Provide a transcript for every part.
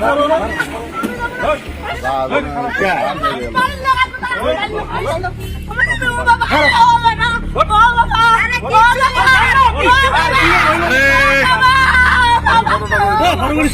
বাবা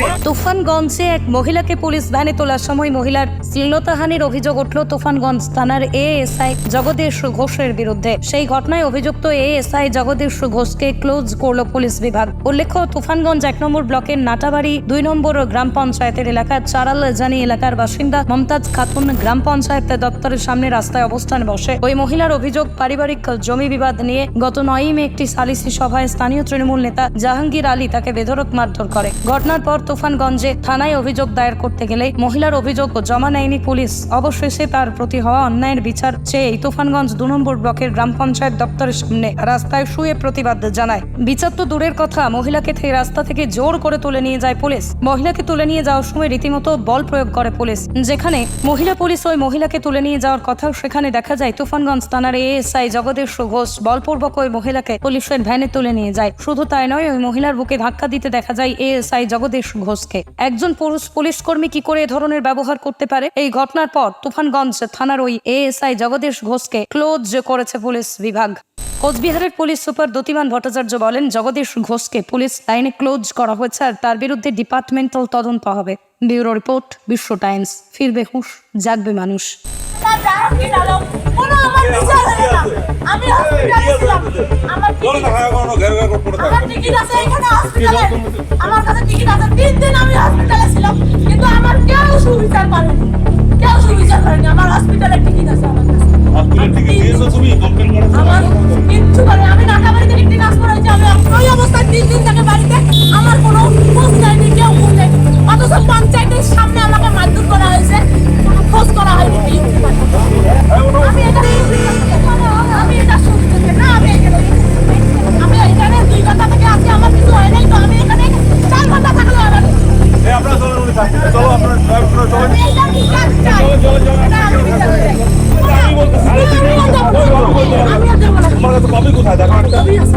তুফানগঞ্জে এক মহিলাকে পুলিশ ভ্যানে তোলার সময় মহিলার শ্লীলতাহানির অভিযোগ উঠল তুফানগঞ্জ থানার এএসআই জগদীশ ঘোষের বিরুদ্ধে। সেই ঘটনায় অভিযুক্ত এএসআই জগদীশ ঘোষকে ক্লোজ করল পুলিশ বিভাগ। উল্লেখ্য, তুফানগঞ্জ এক নম্বর ব্লকের নাটাবাড়ি, দুই নম্বর গ্রাম পঞ্চায়েতের এলাকার চারাল জানি এলাকার বাসিন্দা মমতাজ খাতুন গ্রাম পঞ্চায়েত দপ্তরের সামনে রাস্তায় অবস্থান বসে। ওই মহিলার অভিযোগ, পারিবারিক জমি বিবাদ নিয়ে গত নয়ই মে একটি সালিসি সভায় স্থানীয় তৃণমূল নেতা জাহাঙ্গীর আলী তাকে বেধরক মারধর করে। ঘটনার পর তুফানগঞ্জে থানায় অভিযোগ দায়ের করতে গেলে মহিলার অভিযোগ জমা নেয়নি পুলিশ। অবশেষে তার প্রতি হওয়া অন্যায়ের বিচার চেয়ে তুফানগঞ্জ দু নম্বর ব্লকের গ্রাম পঞ্চায়েত দপ্তরের সামনে রাস্তায় শুয়ে প্রতিবাদ জানায়। বিচার তো দূরের কথা, মহিলাকে থেকে রাস্তা থেকে জোর করে তুলে নিয়ে যায় পুলিশ। মহিলাকে তুলে নিয়ে যাওয়ার সময় রীতিমতো বল প্রয়োগ করে পুলিশ। যেখানে মহিলা পুলিশ ওই মহিলাকে তুলে নিয়ে যাওয়ার কথা সেখানে দেখা যায়। তুফানগঞ্জ থানার এএসআই জগদীশ ঘোষ বলপূর্বক ওই মহিলাকে পুলিশের ভ্যানে তুলে নিয়ে যায়। শুধু তাই নয়, ওই মহিলার বুকে ধাক্কা দিতে দেখা যায় এএসআই জগদীশ ঘোষকে। একজন পুরুষ পুলিশ কর্মী কি করে এ ধরনের ব্যবহার করতে পারে? এই ঘটনার পর তুফানগঞ্জ থানার ওই এএসআই জগদীশ ঘোষকে ক্লোজ করেছে পুলিশ বিভাগ। কোচবিহারের পুলিশ সুপার দ্যুতিমান ভট্টাচার্য বলেন, জগদীশ ঘোষকে পুলিশ লাইনে ক্লোজ করা হয়েছে আর তার বিরুদ্ধে ডিপার্টমেন্টাল তদন্ত হবে। Bureau report Biswa Times. ফিরবে হুঁশ জাগবে মানুষ। আমি হসপিটালে ছিলাম। আমার টিকিট আমার টিকিট আছে এখানে হসপিটালে আমার কাছে টিকিট আছে। তিন দিন আমি হসপিটালে ছিলাম কিন্তু আমার কেউ সুবিচার করেনি। কেউ সুবিচার করেনি। আমার হসপিটালে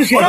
bullshit.